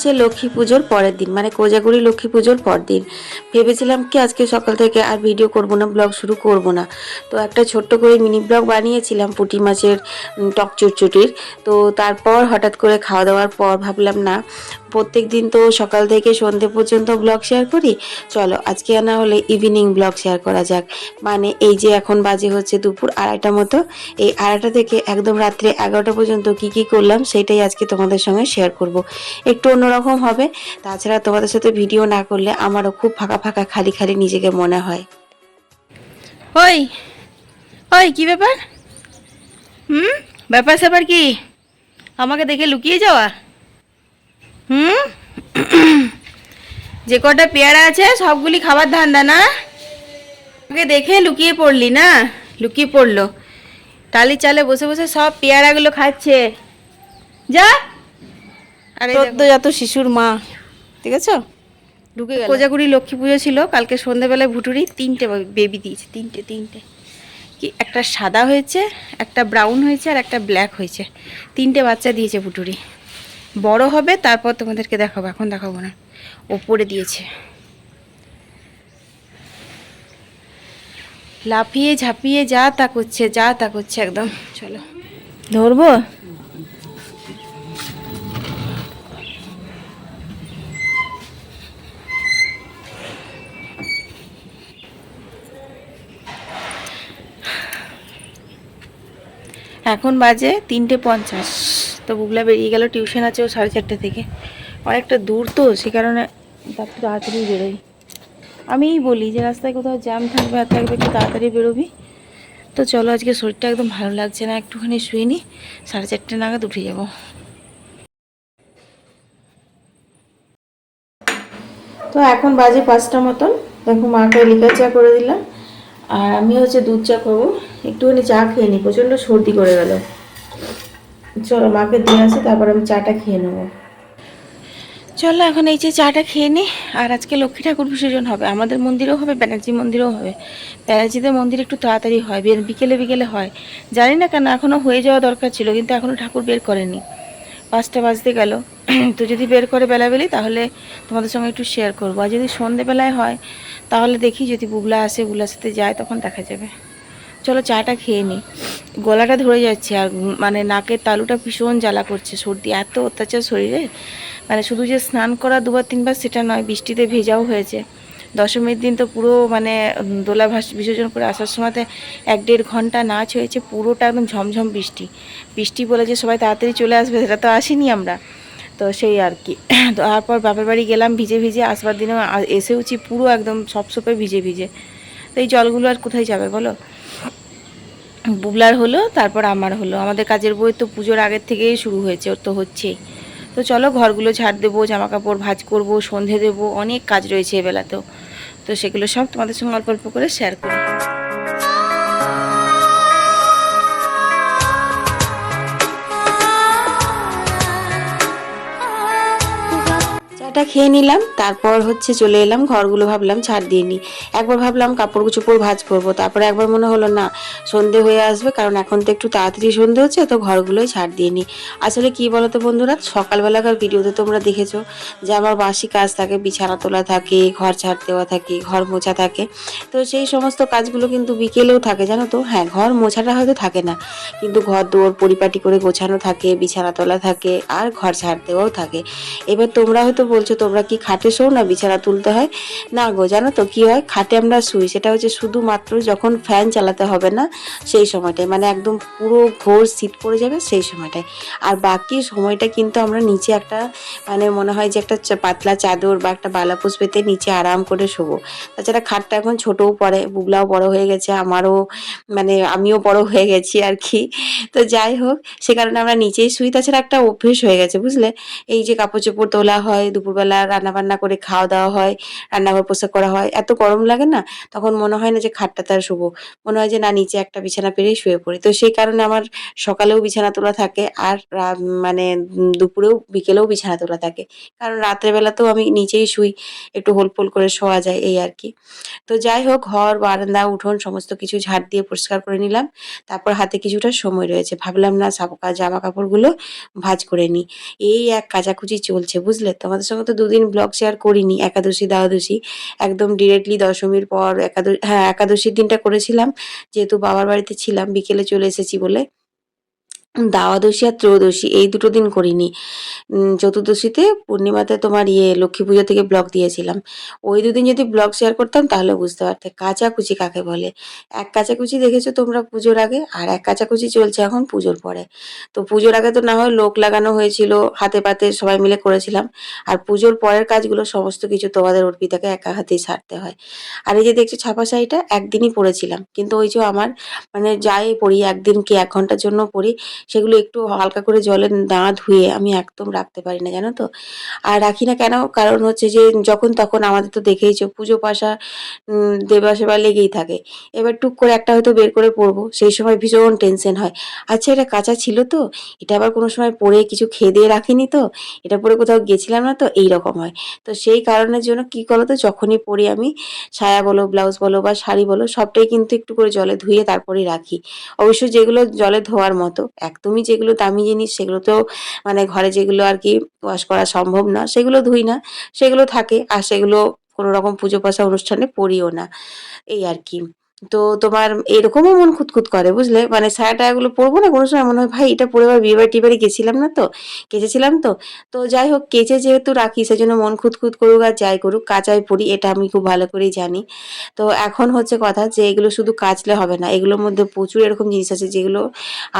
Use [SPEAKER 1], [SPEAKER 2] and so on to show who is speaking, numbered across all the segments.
[SPEAKER 1] হচ্ছে লক্ষ্মী পুজোর পরের দিন মানে কোজাগুড়ি লক্ষ্মী পুজোর পর দিন। ভেবেছিলাম কি আজকে সকাল থেকে আর ভিডিও করব না ব্লগ শুরু করব না। তো একটা ছোট্ট করে মিনি ব্লগ বানিয়েছিলাম পুঁটি মাছের টক চুটচুটির তো তারপর হঠাৎ করে খাওয়া দাওয়ার পর ভাবলাম, না, প্রত্যেক দিন তো সকাল থেকে সন্ধে পর্যন্ত ব্লগ শেয়ার করি। চলো, আজকে না হলে ইভিনিং ব্লগ শেয়ার করা যাক। মানে এই যে এখন বাজে হচ্ছে দুপুর আড়াইটা মতো, এই আড়াইটা থেকে একদম রাত্রে এগারোটা পর্যন্ত কি কি করলাম, সেটাই আজকে তোমাদের সঙ্গে শেয়ার করব। একটু অন্যরকম হবে। তাছাড়া তোমাদের সাথে ভিডিও না করলে আমারও খুব ফাঁকা ফাঁকা, খালি খালি নিজেকে মনে হয়।
[SPEAKER 2] ওই ওই, কি ব্যাপার? হুম? ব্যাপার স্যাপার কি? আমাকে দেখে লুকিয়ে যাওয়া? হুম? যে কটা পেয়ারা আছে, সবগুলি খাবার ধান্দা না? আমাকে দেখে লুকিয়ে পড়লি না? লুকিয়ে পড়ল। টালি চালে বসে বসে সব পেয়ারাগুলো খাচ্ছে। যা
[SPEAKER 1] সদ্যজাত শিশুর মা ঠিক আছে?
[SPEAKER 2] ঢুকে গেল। কোজাগুড়ি লক্ষ্মী পুজো ছিল কালকে সন্ধ্যেবেলায় ভুটুরি তিনটে বেবি দিয়েছে তিনটে তিনটে। কি একটা সাদা হয়েছে একটা ব্রাউন হয়েছে আর একটা ব্ল্যাক হয়েছে। তিনটে বাচ্চা দিয়েছে ভুটুরি। বড় হবে তারপর তোমাদেরকে দেখাবো এখন দেখাবো না। ওপরে দিয়েছে। লাফিয়ে ঝাঁপিয়ে যা তা করছে যা তা করছে একদম চলো। ধরবো? এখন বাজে তিনটে পঞ্চাশ। তো বুবলা বেরিয়ে গেল, টিউশন আছে ও সাড়ে চারটে থেকে। অনেকটা দূর তো, সে কারণে একটু তাড়াতাড়ি বেরোই আমিই বলি যে, রাস্তায় কোথাও জ্যাম থাকবে আর থাকবে একটু তাড়াতাড়ি বেরোবি। তো চলো, আজকে শরীরটা একদম ভালো লাগছে না, একটুখানি শুয়ে নি, সাড়ে চারটে নাগাদ উঠে যাব। তো এখন বাজে পাঁচটা মতন। দেখো মাকে লিকা চা করে দিলাম। আর আমি হচ্ছে দুধ চা খাব। একটুখানি চা খেয়ে নিই প্রচণ্ড সর্দি করে গেল। চলো মাকে দিয়ে আসি, তারপর আমি চাটা খেয়ে নেব। চলো এখন এই যে চাটা খেয়ে নিই আর আজকে লক্ষ্মী ঠাকুর বিসর্জন হবে। আমাদের মন্দিরেও হবে, ব্যানার্জি মন্দিরেও হবে। ব্যানার্জিদের মন্দির একটু তাড়াতাড়ি হয় বে- বিকেলে বিকেলে হয়। জানি না কেন এখনও হয়ে যাওয়া দরকার ছিল, কিন্তু এখনও ঠাকুর বের করেনি। পাঁচটা বাজতে গেল। তো যদি বের করে বেলাবেলি তাহলে তোমাদের সঙ্গে একটু শেয়ার করব। আর যদি সন্ধেবেলায় হয়, তাহলে দেখি যদি বুবলা আসে, বুবলার সাথে যায়, তখন দেখা যাবে। চলো চাটা খেয়ে নিই গলাটা ধরে যাচ্ছে আর মানে নাকের তালুটা ভীষণ জ্বালা করছে, সর্দি, এত অত্যাচার শরীরে। মানে শুধু যে স্নান করা দুবার তিনবার সেটা নয়, বৃষ্টিতে ভেজাও হয়েছে। দশমীর দিন তো পুরো মানে দোলা ভাস বিসর্জন করে আসার সময়তে এক দেড় ঘণ্টা নাচ হয়েছে, পুরোটা একদম ঝমঝম বৃষ্টি। বৃষ্টি বলে যে সবাই তাড়াতাড়ি চলে আসবে, সেটা তো আসিনি আমরা। তো সেই আর কি। তো তারপর বাপের বাড়ি গেলাম ভিজে ভিজে, আসবার দিনে এসেওছি পুরো একদম সপসপে ভিজে ভিজে। তো এই জলগুলো আর কোথায় যাবে বলো? বুবলার হলো, তারপর আমার হলো। আমাদের কাজের বই তো পুজোর আগের থেকেই শুরু হয়েছে তো হচ্ছেই। তো চলো ঘরগুলো ঝাড় দেবো জামা কাপড় ভাঁজ করব, সন্ধে দেবো, অনেক কাজ রয়েছে এবেলাতেও। তো সেগুলো সব তোমাদের সঙ্গে অল্প অল্প করে শেয়ার করি
[SPEAKER 1] খেয়ে নিলাম, তারপর হচ্ছে চলে এলাম, ঘরগুলো ভাবলাম ছাড় দিয়ে নিই। একবার ভাবলাম কাপড় চোপড় ভাঁজ করব তারপরে একবার মনে হলো না, সন্ধে হয়ে আসবে, কারণ এখন তো একটু তাড়াতাড়ি সন্ধে হচ্ছে, তো ঘরগুলোই ছাড় দিয়ে নিই। আসলে কি বলতো বন্ধুরা, সকালবেলাকার ভিডিওতে তোমরা দেখেছ, যে আমার বাসি কাজ থাকে, বিছানা তোলা থাকে, ঘর ছাড় দেওয়া থাকে, ঘর মোছা থাকে। তো সেই সমস্ত কাজগুলো কিন্তু বিকেলেও থাকে, জানো তো? হ্যাঁ ঘর মোছাটা হয়তো থাকে না, কিন্তু ঘর দৌড় পরিপাটি করে গোছানো থাকে, বিছানা তোলা থাকে, আর ঘর ছাড় দেওয়াও থাকে। এবার তোমরা হয়তো বলছো তোমরা কি খাটে শোও না, বিছানা তুলতে হয়? না গো, জানো তো কী হয়? খাটে আমরা শুই, সেটা হচ্ছে শুধুমাত্র যখন ফ্যান চালাতে হবে না, সেই সময়টায় মানে একদম পুরো ঘোর শীত পড়ে যাবে সেই সময়টায়। আর বাকি সময়টা কিন্তু আমরা নিচে একটা মানে মনে হয় যে একটা পাতলা চাদর বা একটা বালাপোষ পেতে নিচে আরাম করে শোবো। তাছাড়া খাটটা এখন ছোটও পড়ে, বুবলাও বড় হয়ে গেছে, আমারও মানে আমিও বড় হয়ে গেছি আর কি। তো যাই হোক, সে কারণে আমরা নিচেই শুই, তাছাড়া একটা অভ্যেস হয়ে গেছে, বুঝলে? এই যে কাপড় চোপড় তোলা হয় দুপুর দুপুরবেলা রান্না বান্না করে খাওয়া দাওয়া হয়, রান্নাঘর পোশাক করা হয়, এত গরম লাগে না? তখন মনে হয় না যে খাটটাতে আর শুবো মনে হয় যে না, নিচে একটা বিছানা পেরেই শুয়ে পড়ি। তো সেই কারণে আমার সকালেও বিছানা তোলা থাকে আর মানে দুপুরেও, বিকেলেও বিছানা তোলা থাকে। কারণ রাত্রেবেলাতেও আমি নিচেই শুই, একটু হোলপোল করে শোয়া যায়, এই আর কি। তো যাই হোক, ঘর, বারান্দা, উঠোন, সমস্ত কিছু ঝাড় দিয়ে পরিষ্কার করে নিলাম। তারপর হাতে কিছুটা সময় রয়েছে। ভাবলাম, না জামা কাপড়গুলো ভাঁজ করে নিই এই এক কাচাকুচি চলছে, বুঝলে? তোমাদের সঙ্গে তো দুদিন ব্লগ শেয়ার করিনি, একাদশী, দ্বাদশী। একদম ডিরেক্টলি দশমীর পর একাদশী হ্যাঁ একাদশীর দিনটা করেছিলাম। যেহেতু বাবার বাড়িতে ছিলাম, বিকেলে চলে এসেছি বলে। দ্বাদশী আর ত্রয়োদশী, এই দুটো দিন করিনি। চতুর্দশীতে পূর্ণিমাতে তোমার ইয়ে লক্ষ্মী পুজো থেকে ব্লগ দিয়েছিলাম। ওই দুদিন যদি ব্লগ শেয়ার করতাম, তাহলে বুঝতে পারতে। কাচাকুচি কাকে বলে? এক কাচাকুচি দেখেছ তোমরা পুজোর আগে? আর এক কাচাকুচি চলছে এখন পুজোর পরে। তো পুজোর আগে তো না হয় লোক লাগানো হয়েছিল, হাতে পাতে সবাই মিলে করেছিলাম। আর পুজোর পরের কাজগুলো সমস্ত কিছু তোমাদের অর্পিতাকে একা হাতেই সারতে হয়। আর এই যে দেখছ ছাপা শাড়িটা, একদিনই পরেছিলাম। কিন্তু ওই যে আমার মানে যাই পড়ি একদিন কি এক ঘণ্টার জন্য পরি সেগুলো একটু হালকা করে জলে না ধুয়ে আমি একদম রাখতে পারি না, জানো তো? আর রাখি না কেন? কারণ হচ্ছে যে যখন তখন আমাদের তো দেখেইছো পুজো পাশা দেবা সেবা লেগেই থাকে। এবার টুক করে একটা হয়তো বের করে পরবো, সেই সময় ভীষণ টেনশন হয়। আচ্ছা এটা কাঁচা ছিল তো? এটা আবার কোনো সময় পরে কিছু খেয়ে দিয়ে রাখিনি তো? এটা পরে কোথাও গেছিলাম না তো? এই রকম হয়। তো সেই কারণের জন্য কি করো তো যখনই পরি আমি সায়া বলো, ব্লাউজ বলো বা শাড়ি বলো, সবটাই কিন্তু একটু করে জলে ধুয়ে তারপরেই রাখি। অবশ্য যেগুলো জলে ধোয়ার মতো একদমই যেগুলো দামি জিনিস সেগুলো তো মানে ঘরে যেগুলো আর কি ওয়াশ করা সম্ভব না, সেগুলো ধুই না, সেগুলো থাকে, আর সেগুলো কোনো রকম পুজো পাশা অনুষ্ঠানে পরিও না, এই আর কি। তো তোমার এরকমও মন খুঁতখুত করে, বুঝলে? মানে সায়া টায়াগুলো পরবো না, কোনো সময় মনে হয়, ভাই, এটা পরে আবার বিয়ে বাড়ি গেছিলাম না তো? কেচেছিলাম তো। তো যাই হোক, কেচে যেহেতু রাখি, সেজন্য মন খুঁতখুত করুক আর যাই করুক, কাঁচাই পড়ি, এটা আমি খুব ভালো করেই জানি। তো এখন হচ্ছে কথা যে, এগুলো শুধু কাচলে হবে না, এগুলোর মধ্যে প্রচুর এরকম জিনিস আছে যেগুলো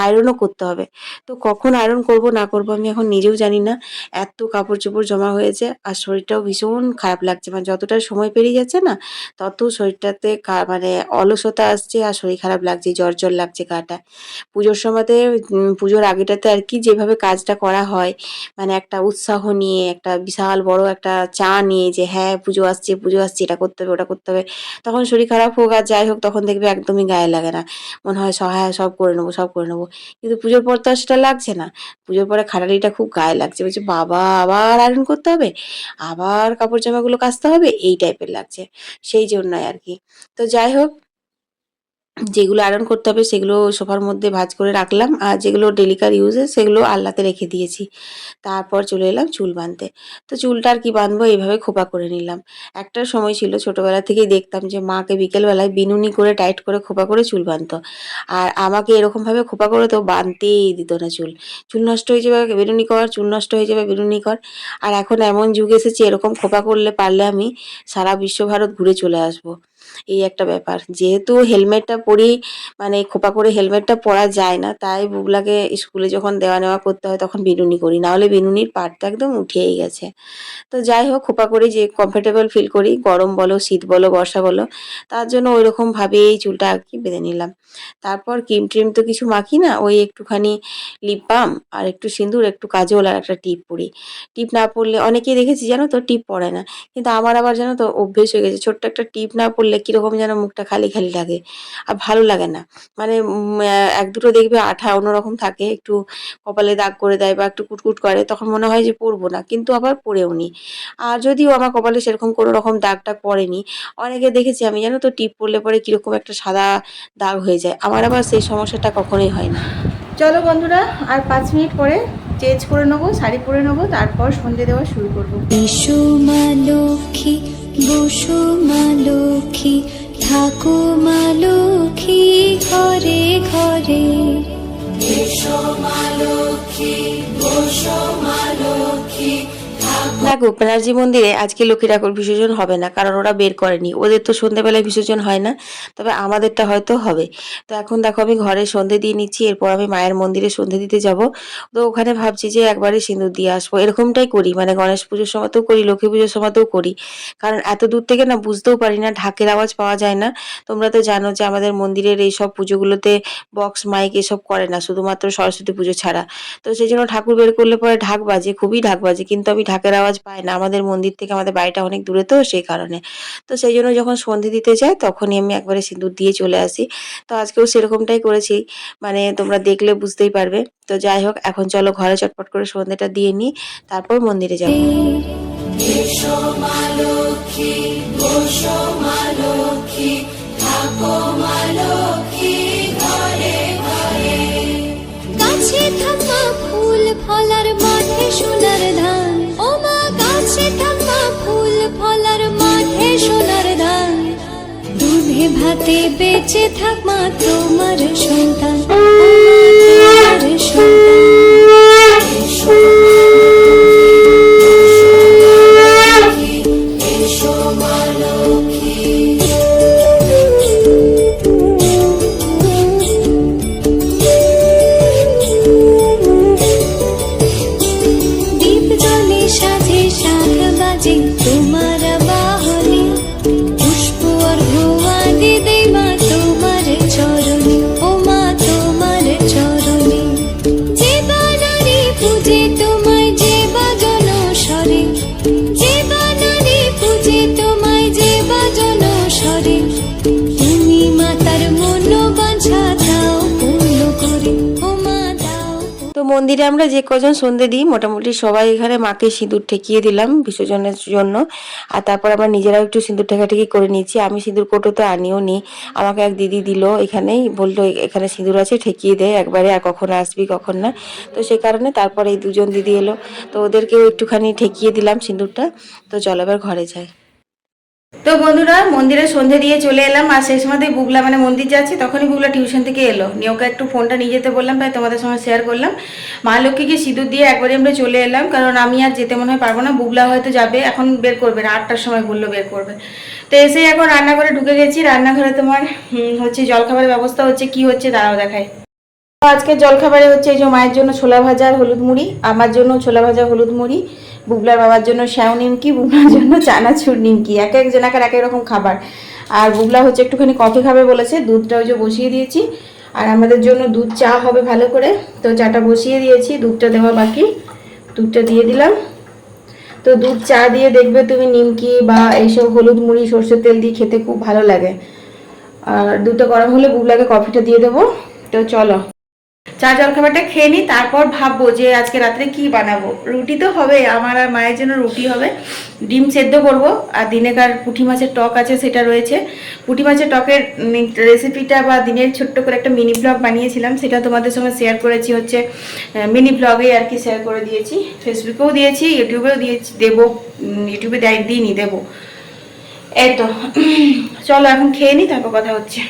[SPEAKER 1] আয়রনও করতে হবে। তো কখন আয়রন করব, না করব, আমি এখন নিজেও জানি না। এত কাপড় চোপড় জমা হয়েছে, আর শরীরটাও ভীষণ খারাপ লাগছে। মানে যতটা সময় পেরিয়ে যাচ্ছে না, তত শরীরটাতে মানে অলসতা আসছে আর শরীর খারাপ লাগছে, জ্বর জ্বর লাগছে গাটা। পুজোর সময়তে পুজোর আগেটাতে আর কি যেভাবে কাজটা করা হয় মানে একটা উৎসাহ নিয়ে, একটা বিশাল বড় একটা চা নিয়ে যে হ্যাঁ পুজো আসছে পুজো আসছে, এটা করতে হবে, ওটা করতে হবে। তখন শরীর খারাপ হোক আর যাই হোক, তখন দেখবে একদমই গায়ে লাগে না। মনে হয় সহায় সব করে নেব, সব করে নেব। কিন্তু পুজোর পর তো আর সেটা লাগছে না। পুজোর পরে খাটালিটা খুব গায়ে লাগছে। বলছে, বাবা, আবার আয়রন করতে হবে? আবার কাপড় জামাগুলো কাচতে হবে? এই টাইপের লাগছে। সেই জন্যই আর কি। তো যাই হোক যেগুলো আয়রন করতে হবে সেগুলো সোফার মধ্যে ভাজ করে রাখলাম। আর যেগুলো ডেলিকার ইউজে সেগুলো আল্লাতে রেখে দিয়েছি। তারপর চলে এলাম চুল বাঁধতে তো চুলটা আর কি বাঁধবো এইভাবে খোপা করে নিলাম। একটা সময় ছিল ছোটবেলা থেকেই দেখতাম যে মাকে বিকেলবেলায় বিনুনি করে টাইট করে খোপা করে চুল বাঁধতো আর আমাকে এরকমভাবে খোপা করে তো বাঁধতেই দিত না চুল। চুল নষ্ট হয়ে যাবে বেরুনি কর, চুল নষ্ট হয়ে যাবে বেরুনি কর। আর এখন এমন যুগ এসেছে এরকম খোপা করলে পারলে আমি সারা বিশ্বভারত ঘুরে চলে আসব। এই একটা ব্যাপার। যেহেতু হেলমেটটা পরি মানে খোপা করে হেলমেটটা পরা যায় না, তাই বুবলাকে স্কুলে যখন দেওয়া নেওয়া করতে হয় তখন বিনুনি করি। নাহলে বিনুনির পাটটা একদম উঠেই গেছে। তো যাই হোক, খোপা করে যে কমফোর্টেবল ফিল করি, গরম বলো, শীত বলো, বর্ষা বলো, তার জন্য ওই রকম ভাবেই চুলটা আর কি বেঁধে নিলাম। তারপর ক্রিম ট্রিম তো কিছু মাখি না, ওই একটুখানি লিপ বাম আর একটু সিঁদুর, একটু কাজল আর একটা টিপ পরি। টিপ না পরলে, অনেকেই দেখেছি জানো তো, টিপ পরে না। কিন্তু আমার আবার জানো তো, অভ্যেস হয়ে গেছে। ছোট্ট একটা টিপ না পরলে কীরকম যেন মুখটা খালি খালি লাগে। আর ভালো লাগে না। মানে এক দুটো দেখবে আঠা অন্যরকম থাকে একটু কপালে দাগ করে দেয় বা একটু কুটকুট করে তখন মনে হয় যে পরবো না কিন্তু আবার পরেও নি। আর যদিও আমার কপালে সেরকম কোনো রকম দাগটা পড়েনি অনেকে দেখেছি আমি জানো তো টিপ পরলে পরে কীরকম একটা সাদা দাগ হয়ে যায় আমার আবার সেই সমস্যাটা কখনোই হয় না।
[SPEAKER 2] চলো বন্ধুরা আর পাঁচ মিনিট পরে চেঞ্জ করে নেব শাড়ি পরে নেব তারপর সন্ধে দেওয়া শুরু করব।
[SPEAKER 3] এসো মা বসো মা লক্ষ্মী থাকো মা ঘরে ঘরে।
[SPEAKER 1] গো ব্যানার্জি মন্দিরে আজকে লক্ষ্মী ঠাকুর বিসর্জন হবে না, কারণ ওরা বের করেনি। ওদের তো সন্ধ্যেবেলায় বিসর্জন হয় না, তবে আমাদেরটা হয়তো হবে। তো এখন দেখো, আমি ঘরে সন্ধে দিয়ে নিচ্ছি, এরপর আমি মায়ের মন্দিরে সন্ধে দিতে যাব। তো ওখানে ভাবছি যে একবারে সিঁদুর দিয়ে আসব। এরকমটাই করি মানে গণেশ পুজোর সময়তেও করি, লক্ষ্মী পুজোর সময়তেও করি। কারণ এত দূর থেকে না বুঝতেও পারি না, ঢাকের আওয়াজ পাওয়া যায় না। তোমরা তো জানো যে আমাদের মন্দিরের এই সব পুজোগুলোতে বক্স, মাইক এসব করে না, শুধুমাত্র সরস্বতী পুজো ছাড়া। তো সেই জন্য ঠাকুর বের করলে পরে ঢাক বাজে, খুবই ঢাক বাজে, কিন্তু আমি ঢাকের আওয়াজ পায় না। আমাদের মন্দির থেকে আমাদের বাড়িটা অনেক দূরে তো সেই কারণে। তো সেই জন্য যখন সন্ধে দিতে যাই তখনই আমি একবারে সিঁদুর দিয়ে চলে আসি। তো আজকেও সেরকমটাই করেছি। মানে তোমরা দেখলে বুঝতেই পারবে। তো যাই হোক, এখন চলো ঘরে চটপট করে সন্ধেটা দিয়ে নিই। তারপর মন্দিরে যাব।
[SPEAKER 3] সোনার দান। দুধে ভাতে বেঁচে থাক মা তোমার সন্তান।
[SPEAKER 1] সন্তান। মন্দিরে আমরা যে কজন সন্ধে দিই, মোটামুটি সবাই এখানে মাকে সিঁদুর ঠেকিয়ে দিলাম বিসর্জনের জন্য। আর তারপর আমরা নিজেরাও একটু সিঁদুর ঠেকাঠেকি করে নিয়েছি। আমি সিঁদুর কোটো তো আনিও নি। আমাকে এক দিদি দিল এখানেই, বলল এখানে সিঁদুর আছে, ঠেকিয়ে দে একবারে, আর কখন আসবি, কখন না। তো সে কারণে তারপরে এই দুজন দিদি এলো। তো ওদেরকেও একটুখানি ঠেকিয়ে দিলাম সিঁদুরটা। তো চলো এবার ঘরে যাই।
[SPEAKER 2] তো বন্ধুরা, মন্দিরে সন্ধে দিয়ে চলে এলাম, আর সেই সময় বুগলা মানে মন্দির যাচ্ছি, তখনই বুগলা টিউশন থেকে এলো। নিয়ে ওকে একটু ফোনটা নিয়ে যেতে বললাম, তাই তোমাদের সঙ্গে শেয়ার করলাম। মা লক্ষ্মীকে সিঁদুর দিয়ে একবারে আমরা চলে এলাম, কারণ আমি আর যেতে মনে হয় পারব না, বুগলা হয়তো যাবে, এখন বের করবে না, আটটার সময় বলল বের করবে। তো এসে এখন রান্নাঘরে ঢুকে গেছি, রান্নাঘরে তোমার হচ্ছে জলখাবারের ব্যবস্থা হচ্ছে, কি হচ্ছে তারাও দেখায় আজকে জলখাবারে হচ্ছে এই যে মায়ের জন্য ছোলা ভাজা আর হলুদ মুড়ি, আমার জন্য ছোলা ভাজা হলুদ মুড়ি বুবলার বাবার জন্য শ্যাও নিমকি, বুবলার জন্য চানাচুর নিমকি, এক একজন এক এক রকম খাবার। আর বুবলা হচ্ছে একটুখানি কফি খাবে বলেছে, দুধটা ওই যে বসিয়ে দিয়েছি। আর আমাদের জন্য দুধ চা হবে ভালো করে। তো চাটা বসিয়ে দিয়েছি, দুধটা দেওয়া বাকি। দুধটা দিয়ে দিলাম। তো দুধ চা দিয়ে দেখবে তুমি নিমকি বা এইসব হলুদ মুড়ি, সর্ষের তেল দিয়ে খেতে খুব ভালো লাগে। আর দুধটা গরম হলে বুবলাকে কফিটা দিয়ে দেবো। তো চলো। চা, জলখাবারটা খেয়ে নিই, তারপর ভাববো যে আজকে রাত্রে কি বানাবো। রুটি তো হবে, আমার আর মায়ের জন্য রুটি হবে। ডিম সেদ্ধ করব, আর দিনেকার পুঁটি মাছের টক আছে, সেটা রয়েছে। পুঁটি মাছের টকের রেসিপিটা বা দিনের ছোট্ট করে একটা মিনি ব্লগ বানিয়েছিলাম, সেটা তোমাদের সঙ্গে শেয়ার করেছি হচ্ছে মিনি ব্লগে আর কি শেয়ার করে দিয়েছি। ফেসবুকেও দিয়েছি ইউটিউবেও দিয়েছি, দেবো ইউটিউবে দেয়, দিইনি, দেবো। এই তো, চলো এখন খেয়ে নিই, তারপর কথা হচ্ছে।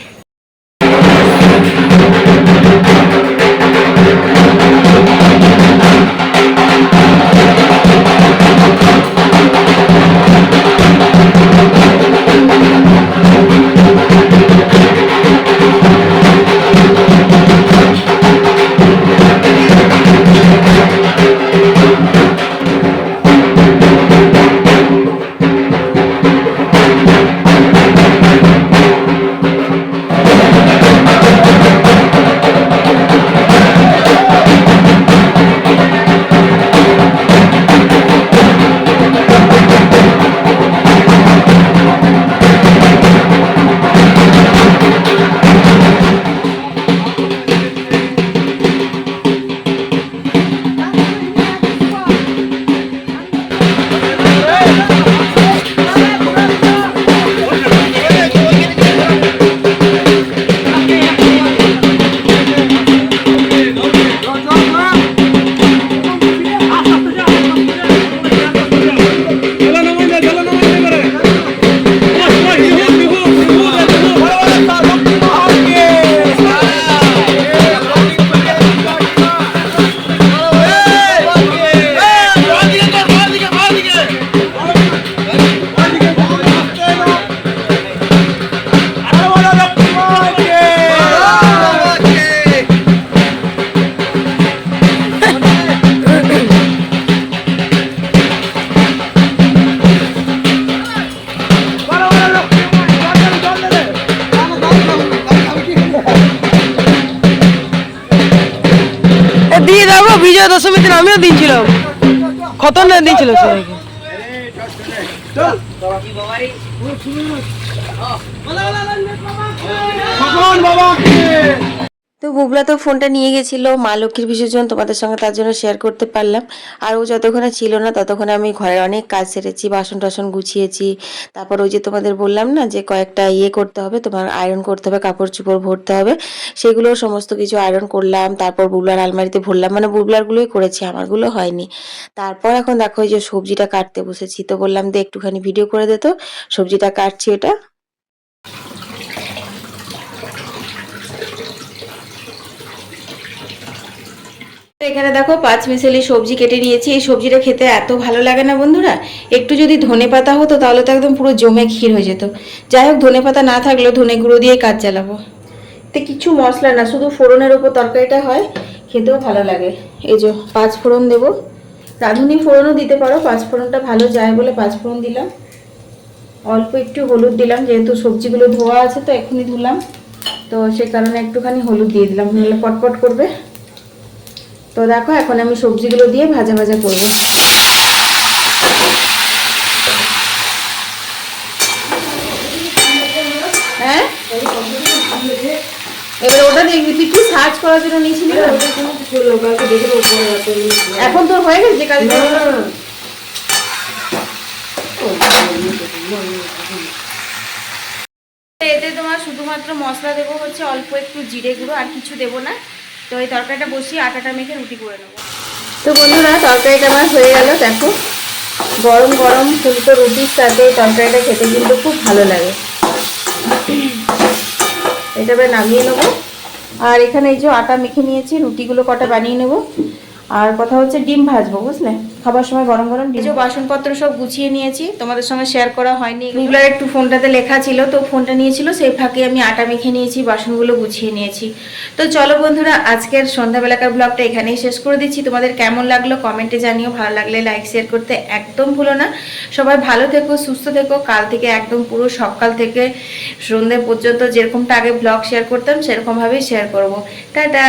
[SPEAKER 4] দিন আমিও দিয়েছিলাম। খতন না দিয়েছিল সবাইকে।
[SPEAKER 1] বাবা তো বুবলা তো ফোনটা নিয়ে গেছিল, মা লক্ষ্মীর বিসর্জন তোমাদের সঙ্গে তার জন্য শেয়ার করতে পারলাম। আর ও যতক্ষণে ছিল না ততক্ষণে আমি ঘরের অনেক কাজ সেরেছি, বাসন টাসন গুছিয়েছি। তারপর ওই যে তোমাদের বললাম না যে কয়েকটা ইয়ে করতে হবে, তোমার আয়রন করতে হবে, কাপড় চোপড় ভরতে হবে। সেগুলো সমস্ত কিছু আয়রন করলাম, তারপর বুবলার আলমারিতে ভরলাম। মানে বুবলারগুলোই করেছি, আমারগুলো হয়নি। তারপর এখন দেখো যে সবজিটা কাটতে বসেছি, তো বললাম যে একটুখানি ভিডিও করে দে তো, সবজিটা কাটছি ওটা।
[SPEAKER 2] এখানে দেখো পাঁচ মিশালি সবজি কেটে নিয়েছি। এই সবজিটা খেতে এত ভালো লাগে না বন্ধুরা। একটু যদি ধনে পাতা হতো তাহলে তো একদম পুরো জমে ক্ষীর হয়ে যেত। যাই হোক, ধনে পাতা না থাকলেও ধনে গুঁড়ো দিয়ে কাজ চালাবো। তো কিছু মশলা না, শুধু ফোড়নের ওপর তরকারিটা হয়, খেতেও ভালো লাগে। এই যে পাঁচ ফোড়ন দেবো। রাঁধুনি ফোড়নও দিতে পারো, পাঁচ ফোড়নটা ভালো যায় বলে পাঁচ ফোড়ন দিলাম। অল্প একটু হলুদ দিলাম, যেহেতু সবজিগুলো ধোয়া আছে তো এখনই ধুলাম। তো সে কারণে একটুখানি হলুদ দিয়ে দিলাম, নাহলে পটপট করবে। তো দেখো এখন আমি সবজিগুলো দিয়ে ভাজা ভাজা করব। হ্যাঁ? এবার ওটা দেখবি তুই কি সার্চ করার জন্য নিয়েছিলি? এখন তোর হয়ে গেছে কাজ এতে তোমার শুধুমাত্র মশলা দেবো হচ্ছে অল্প একটু জিরে গুঁড়ো আর কিছু দেবো না। তো এই তরকারিটা বসিয়ে আটাটা মেখে রুটি করে নেব। তো বন্ধুরা, তরকারিটা আমার হয়ে গেল, দেখো। গরম গরম ফুলকো রুটির সাথে তরকারিটা খেতে কিন্তু খুব ভালো লাগে। এটা এবার নামিয়ে নেব। আর এখানে এই যে আটা মেখে নিয়েছি, রুটিগুলো কটা বানিয়ে নেব। আর কথা হচ্ছে ডিম ভাজবো, বুঝলে? খাবার সময় গরম গরম যে বাসনপত্র সব গুছিয়ে নিয়েছি তোমাদের সঙ্গে শেয়ার করা হয়নি। এগুলোর একটু ফোনটাতে লেখা ছিল তো ফোনটা নিয়েছিল সেই ফাঁকে আমি আটা মেখে নিয়েছি বাসনগুলো গুছিয়ে নিয়েছি। তো চলো বন্ধুরা আজকের সন্ধ্যাবেলাকার ব্লগটা এখানেই শেষ করে দিচ্ছি। তোমাদের কেমন লাগল কমেন্টে জানিও ভালো লাগলে লাইক শেয়ার করতে একদম ভুলো না। সবাই ভালো থেকো সুস্থ থেকো কাল থেকে একদম পুরো সকাল থেকে সন্ধ্যে পর্যন্ত যেরকমটা আগে ব্লগ শেয়ার করতাম সেরকমভাবেই শেয়ার করব। টাটা!